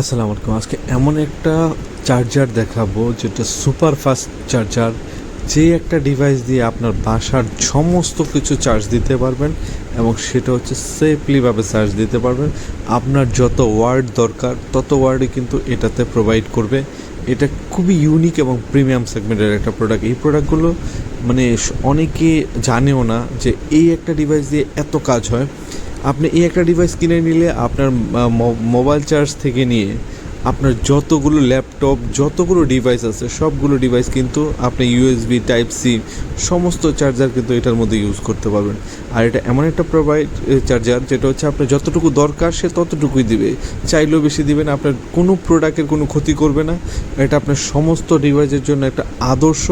আসসালামু আলাইকুম। আজকে এমন একটা চার্জার দেখাবো, যেটা সুপার ফাস্ট চার্জার যে একটা ডিভাইস দিয়ে আপনার বাসার সমস্ত কিছু চার্জ দিতে পারবেন এবং সেটা হচ্ছে সেফলিভাবে চার্জ দিতে পারবেন। আপনার যত ওয়ার্ড দরকার, তত ওয়ার্ডই কিন্তু এটাতে প্রোভাইড করবে। এটা খুবই ইউনিক এবং প্রিমিয়াম সেগমেন্টের একটা প্রোডাক্ট এই প্রোডাক্টগুলো মানে অনেকে জানেও না যে এই একটা ডিভাইস দিয়ে এত কাজ হয়। আপনি এই একটা ডিভাইস কিনে নিলে আপনার মোবাইল চার্জ থেকে নিয়ে আপনার যতগুলো ল্যাপটপ যতগুলো ডিভাইস আছে, সবগুলো ডিভাইস কিন্তু আপনি ইউএসবি টাইপ সি সমস্ত চার্জার কিন্তু এটার মধ্যে ইউজ করতে পারবেন। আর এটা এমন একটা প্রোভাইড চার্জার যেটা হচ্ছে আপনার যতটুকু দরকার সে ততটুকুই দিবে। চাইলেও বেশি দিবে না আপনার কোনো প্রোডাক্টের কোনো ক্ষতি করবে না। এটা আপনার সমস্ত ডিভাইসের জন্য একটা আদর্শ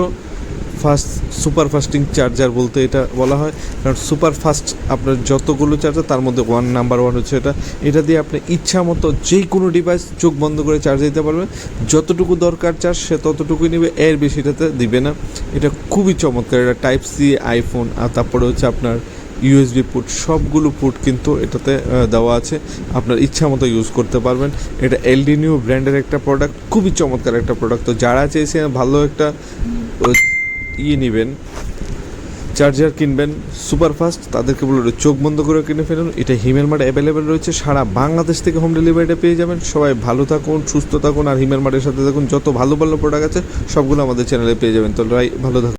ফাস্ট, সুপার ফাস্টিং চার্জার বলতে এটা বলা হয়। কারণ সুপার ফাস্ট আপনার যতগুলো চার্জার, তার মধ্যে ওয়ান নাম্বার ওয়ান হচ্ছে এটা। এটা দিয়ে আপনি ইচ্ছা মতো যে কোনো ডিভাইস চোখ বন্ধ করে চার্জ দিতে পারবেন। যতটুকু দরকার চার্জ সে ততটুকুই নেবে। এর বেশিটাতে দিবে না। এটা খুবই চমৎকার। এটা টাইপ সি আইফোন আর তারপরে হচ্ছে আপনার ইউএসবি পুট সবগুলো পুট কিন্তু এটাতে দেওয়া আছে। আপনার ইচ্ছা মতো ইউজ করতে পারবেন। এটা এলডি নিউ ব্র্যান্ডের একটা প্রোডাক্ট খুবই চমৎকার একটা প্রোডাক্ট তো যারা চেয়েছে ভালো একটা ইয়ে নেবেন, চার্জার কিনবেন, সুপারফাস্ট, তাদেরকে বলে চোখ বন্ধ করে কিনে ফেলুন। এটা হিমের মাঠে অ্যাভেলেবেল রয়েছে, সারা বাংলাদেশ থেকে হোম ডেলিভারিটা পেয়ে যাবেন। সবাই ভালো থাকুন, সুস্থ থাকুন, আর হিমের মাঠের সাথে থাকুন, যত ভালো ভালো প্রোডাক্ট আছে, সবগুলো আমাদের চ্যানেলে পেয়ে যাবেন। তো ভালো থাকুন।